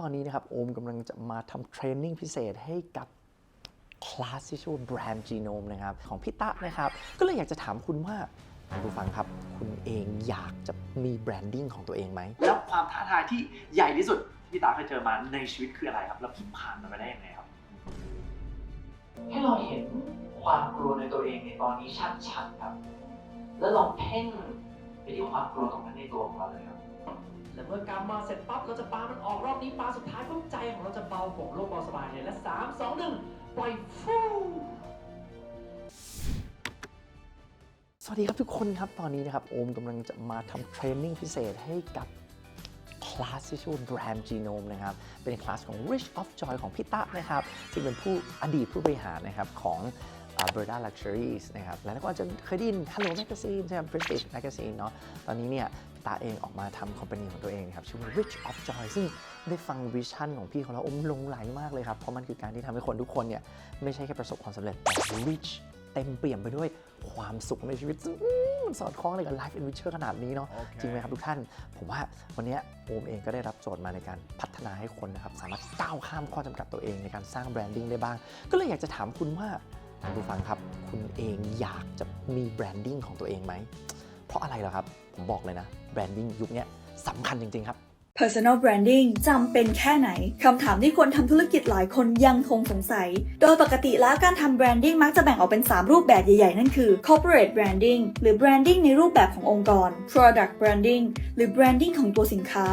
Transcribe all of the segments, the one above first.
ตอนนี้นะครับโอมกำลังจะมาทำเทรนนิ่งพิเศษให้กับคลาสที่ชื่อว่า Brand Genome นะครับของพี่ตะนะครับ ก็เลยอยากจะถามคุณว่าคุณผู้ฟังครับ คุณเองอยากจะมีแบรนดิ้งของตัวเองไหม แล้วความท้าทายที่ใหญ่ที่สุดที่พี่ตาเคยเจอมาในชีวิตคืออะไรครับ แล้วพี่ผ่านมันมาได้ยังไงครับ ให้เราเห็นความกลัวในตัวเองในตอนนี้ชัดๆครับ แล้วลองเพ่ง ไปที่ความกลัวตรงนั้นในตัวของเราเลยครับและเมื่อกำมาเสร็จปั๊บเราจะปามันออกรอบนี้ปาสุดท้ายปุ๊บใจของเราจะเบาโปร่งโล่งเบาสบายเลยและสามสองหนึ่งปล่อยฟูสวัสดีครับทุกคนครับตอนนี้นะครับโอมกำลังจะมาทำเทรนนิ่งพิเศษให้กับคลาสที่ชื่อว่า Brand Genome นะครับ เป็นคลาสของ Rich of Joy ของพี่ตะนะครับ ซึ่งเป็นผู้อดีตผู้บริหารนะครับของ uh, Berda Luxuries นะครับแล้วก็อาจจะเคยได้ยิน Hello Magazine ใช่ไหม Prestige Magazine เนาะตอนนี้เนี่ยตาเองออกมาทำคอมพานีของตัวเองนะครับชื่อว่า Rich of Joy ซึ่งได้ฟังวิชั่นของพี่เขาแล้วอมหลงไหลมากเลยครับ เพราะมันคือการที่ทำให้คนทุกคนเนี่ยไม่ใช่แค่ประสบความสำเร็จแต่ rich เต็มเปี่ยมไปด้วยความสุขในชีวิตซึ่งอื้อมันสอดคล้องเลยกับ life adventure ขนาดนี้เนาะจริงไหมครับทุกท่าน ผมว่าวันนี้โอมเองก็ได้รับโจทย์มาในการพัฒนาให้คนนะครับ สามารถก้าวข้ามข้อจำกัดตัวเองในการสร้างแบรนดิ้งได้บ้าง ก็เลยอยากจะถามคุณว่า ท่านผู้ฟังครับ คุณเองอยากจะมีแบรนดิ้งของตัวเองไหม เพราะอะไรเหรอครับ ผมบอกเลยนะ แบรนดิ้งยุคนี้สำคัญจริง ๆ ครับ Personal Branding จำเป็นแค่ไหน คำถามที่คนทำธุรกิจหลายคนยังคงสงสัย โดยปกติแล้วการทำ Branding มักจะแบ่งออกเป็น 3 รูปแบบใหญ่ๆ นั่นคือ Corporate Branding หรือ Branding ในรูปแบบขององค์กร Product Branding หรือ Branding ของตัวสินค้า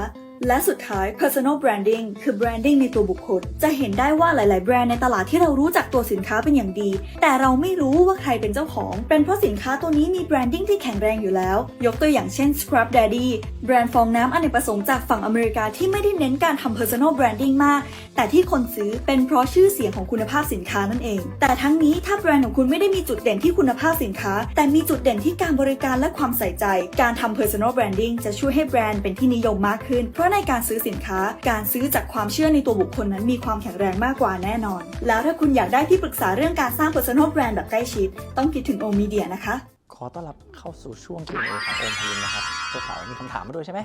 และสุดท้าย Personal Branding คือ Branding ในตัวบุคคล จะเห็นได้ว่าหลาย ๆ แบรนด์ในตลาดที่เรารู้จักตัวสินค้าเป็นอย่างดี แต่เราไม่รู้ว่าใครเป็นเจ้าของ เป็นเพราะสินค้าตัวนี้มี Branding ที่แข็งแรงอยู่แล้ว ยกตัวอย่างเช่น Scrub Daddy แบรนด์ฟองน้ำอเนกประสงค์จากฝั่งอเมริกาที่ไม่ได้เน้นการทำ Personal Branding มาก แต่ที่คนซื้อเป็นเพราะชื่อเสียงของคุณภาพสินค้านั่นเอง แต่ทั้งนี้ถ้าแบรนด์ของคุณไม่ได้มีจุดเด่นที่คุณภาพสินค้า แต่มีจุดเด่นที่การบริการและความใส่ใจ การทำ Personal Branding จะช่วยให้แบรนด์เป็นที่นิยมมากขึ้นเพราะในการซื้อสินค้า การซื้อจากความเชื่อในตัวบุคคลนั้นมีความแข็งแรงมากกว่าแน่นอน แล้วถ้าคุณอยากได้ที่ปรึกษาเรื่องการสร้าง Personal Brand แบบใกล้ชิด ต้องคิดถึงโอมีเดียนะคะ ขอต้อนรับเข้าสู่ช่วง Q&A ของโอมพีนนะครับตัวเขาวมีคำถามมาด้วยใช่ไหม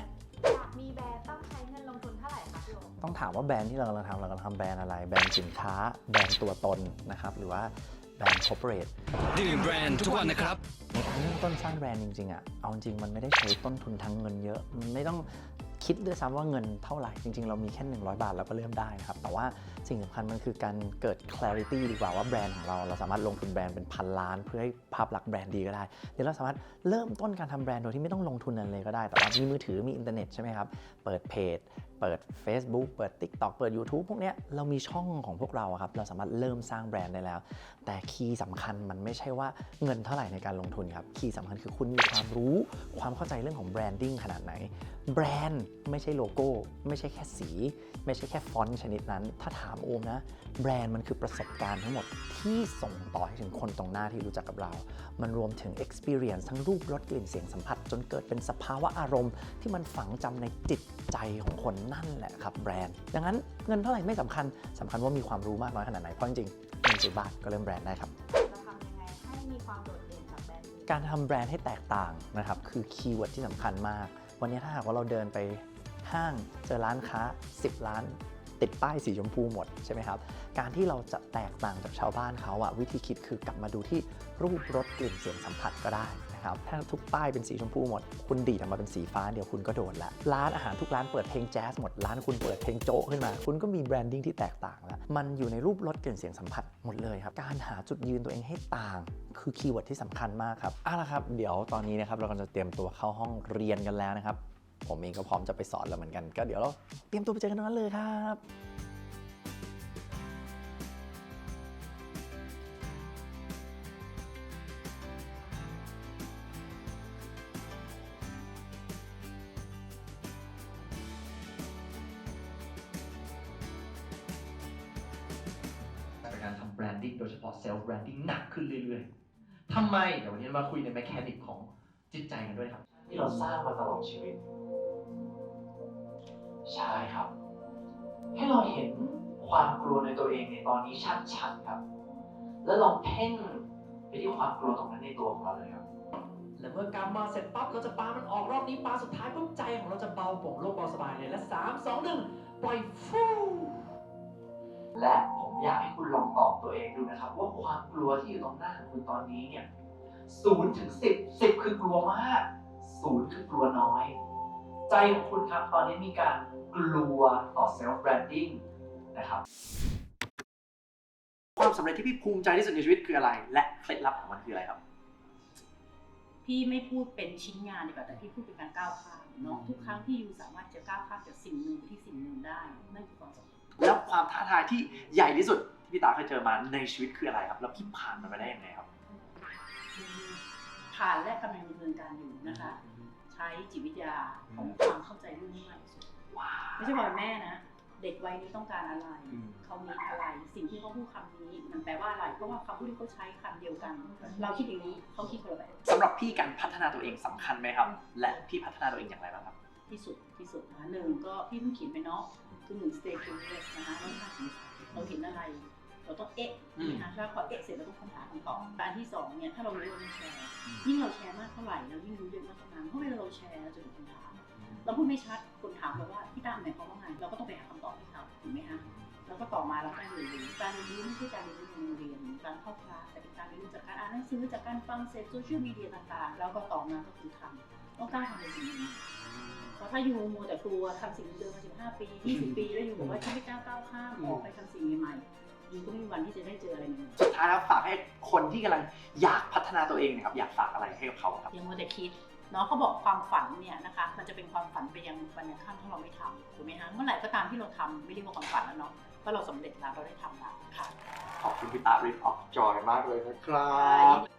อยากมีแบรนด์ต้องใช้เงินลงทุนเท่าไหร่คะพี่โอต้องถามว่าแบรนด์ที่เรากำลังทำเรากำลังทำแบรนด์อะไร แบรนด์สินค้า แบรนด์ตัวตนนะครับ หรือว่าแบรนด์ corporate ดื่มแบรนด์ทุกวันนะครับในการเริ่มต้นสร้างแบรนด์จริงๆอะ เอาจริงๆมันไม่ได้ใช้ต้นทุนทางเงินเยอะ มันไม่ต้อง คิดด้วยซ้ำว่าเงินเท่าไหร่จริง ๆ เรามีแค่ 100 บาทเราก็เริ่มได้นะครับแต่ว่า สิ่งสำคัญมันคือการเกิด clarity ดีกว่าว่าแบรนด์ของเรา เราสามารถลงทุนแบรนด์เป็นพันล้าน เพื่อให้ภาพลักษณ์แบรนด์ดีก็ได้หรือเราสามารถเริ่มต้นการทำแบรนด์โดยที่ไม่ต้องลงทุนอะไรเลยก็ได้ แต่ว่ามีมือถือมีอินเทอร์เน็ตใช่ไหมครับ เปิดเพจ เปิด Facebook เปิด TikTok เปิด YouTube พวกเนี้ยเรามีช่องของพวกเราครับเราสามารถเริ่มสร้างแบรนด์ได้แล้ว แต่คีย์สำคัญมันไม่ใช่ว่าเงินเท่าไหร่ในการลงทุนครับคีย์สำคัญคือคุณมีความรู้ความเข้าใจเรื่องของแบรนดิ้งขนาดไหนแบรนด์ไม่ใช่โลโก้ ไม่ใช่แค่สี ไม่ใช่แค่ฟอนต์ชนิดนั้น ถ้าถามโอมนะ แบรนด์มันคือประสบการณ์ทั้งหมดที่ส่งต่อให้ถึงคนตรงหน้าที่รู้จักกับเรา มันรวมถึง experience ทั้งรูปรสกลิ่นเสียงสัมผัส จนเกิดเป็นสภาวะอารมณ์ ที่มันฝังจำในจิตใจของคนนั่นแหละครับแบรนด์ ดังนั้นเงินเท่าไหร่ไม่สำคัญสำคัญว่ามีความรู้มากน้อยขนาดไหนเพราะจริงๆเงินสิบบาทก็เริ่มแบรนด์ได้ครับจะทำยังไงให้มีความโดดเด่นจากแบรนด์นี้การทำแบรนด์ให้แตกต่างนะครับคือคีย์เวิร์ดที่สำคัญมาก วันนี้ถ้าหากว่าเราเดินไปห้างเจอร้านค้า 10 ร้าน ติดป้ายสีชมพูหมดใช่ไหมครับ การที่เราจะแตกต่างจากชาวบ้านเขาอะวิธีคิดคือกลับมาดูที่รูปรสกลิ่นเสียงสัมผัสก็ได้นะครับ ถ้าทุกป้ายเป็นสีชมพูหมด คุณดีดออกมาเป็นสีฟ้าเดี๋ยวคุณก็โดนละร้านอาหารทุกร้านเปิดเพลงแจ๊สหมดร้านคุณเปิดเพลงโจ๊ขึ้นมา คุณก็มีแบรนดิ้งที่แตกต่างแล้วมันอยู่ในรูปรสกลิ่นเสียงสัมผัสหมดเลยครับการหาจุดยืนตัวเองให้ต่าง คือคีย์เวิร์ดที่สำคัญมากครับเอาละครับ เดี๋ยวตอนนี้นะครับเรากำลังจะเตรียมตัวเข้าห้องเรียนกันแล้วนะครับ ผมเองก็พร้อมจะไปสอนแล้วเหมือนกัน ก็เดี๋ยวเราเตรียมตัวไปเจอกันตรงนั้นเลยครับการทำแบรนดิ้งโดยเฉพาะเซลฟ์แบรนดิ้งหนักขึ้นเรื่อยๆทำไม เดี๋ยววันนี้มาคุยในแมคานิกของจิตใจกันด้วยครับ ที่เราสร้างมาตลอดชีวิต ใช่ครับ ให้เราเห็นความกลัวในตัวเองในตอนนี้ชัดๆครับ แล้วลองเพ่งไปที่ความกลัวตรงนั้นในตัวของเราเลยครับและเมื่อกำมาเสร็จปั๊บเราจะปามันออกรอบนี้ปาสุดท้ายปุ๊บใจของเราจะเบาโปร่งโล่งเบาสบายเลยและสามสองหนึ่งปล่อยฟูและผมอยากให้คุณลองตอบตัวเองดูนะครับ ว่าความกลัวที่อยู่ตรงหน้าของคุณตอนนี้เนี่ยศูนย์ถึงสิบสิบคือกลัวมาก ศูนย์คือกลัวน้อย ใจของคุณครับตอนนี้มีการกลัวต่อ self branding นะครับความสำเร็จที่พี่ภูมิใจที่สุดในชีวิตคืออะไร และเคล็ดลับของมันคืออะไรครับ พี่ไม่พูดเป็นชิ้นงานดีกว่าแต่พี่พูดเป็นการก้าวข้ามเนาะทุกครั้งที่ยูสามารถจะก้าวข้ามจากสิ่งหนึ่งไปที่สิ่งหนึ่งได้นั่นคือความสำเร็จแล้วความท้าทายที่ใหญ่ที่สุดที่พี่ตาเคยเจอมาในชีวิตคืออะไรครับ แล้วพี่ผ่านมันไปได้ยังไงครับ ผ่านและกำลังดำเนินการอยู่นะคะ ใช้จิตวิทยาของความเข้าใจเรื่องนี้มากที่สุดว้าวไม่ใช่บอกแม่นะ เด็กวัยนี้ต้องการอะไร อืม เขามีอะไร สิ่งที่เขาพูดคำนี้ มันแปลว่าอะไร เพราะว่าคำพูดที่เขาใช้คำเดียวกัน เราคิดอย่างนี้เขาคิดคนละแบบสำหรับพี่การพัฒนาตัวเองสำคัญไหมครับ และพี่พัฒนาตัวเองอย่างไรบ้างครับ ที่สุดที่สุดนะคะหนึ่งก็พี่เพิ่งเขียนไปเนาะคือหนึ่ง stay curious นะคะต้องการสงสัยเราเห็นอะไร เราต้องเอ๊ะอืม นะคะแล้วพอเอ๊ะเสร็จเราต้องค้นหาคำตอบแต่อันที่สองเนี่ยถ้าเรารู้เราต้องแชร์ ยิ่งเราแชร์มากเท่าไหร่เรายิ่งรู้เยอะมากเท่านั้นเพราะเวลาเราแชร์เราจะถูกคนถามเราพูดไม่ชัดคนถามเราว่าพี่ตามหมายความว่าไงเราก็ต้องไปหาคำตอบให้เขาถูกไหมคะแล้วก็ต่อมาเราก็เรียนรู้การเรียนรู้ไม่ใช่การเรียนรู้ในโรงเรียนการเข้าคลาสแต่เป็นการเรียนรู้จากการอ่านหนังสือจากการฟังเสพโซเชียลมีเดียต่างๆ แล้วก็ต่อมาก็คือทำต้องกล้าทำในสิ่งนี้เพราะถ้าอยู่มัวแต่กลัวทำสิ่งเดิมมา15 ปี 20 ปี แล้วอยู่บอกว่าฉันไม่กล้าก้าวข้ามออกไปทำสิ่งใหม่ๆอ ยู่ก็ไม่มีวันที่จะได้เจออะไรใหม่ๆสุดท้ายแล้วฝากให้คนที่กำลังอยากพัฒนาตัวเองเนะครับอยากฝากอะไรให้กับเขาครับยังมัวแต่คิดเนาะเขาบอกความฝันเนี่ยนะคะ มันจะเป็นความฝันไปยังวันยังข้ามถ้าเราไม่ทำถูกไหมฮะเมื่อไหร่ก็ตามที่เราทำไม่เรียกว่าความฝันแล้วเนาะเพราะเราสำเร็จแล้วเราได้ทำแล้วค่ะ ขอบคุณพี่ตาริฟออฟจอยมากเลยนะครับค่ะ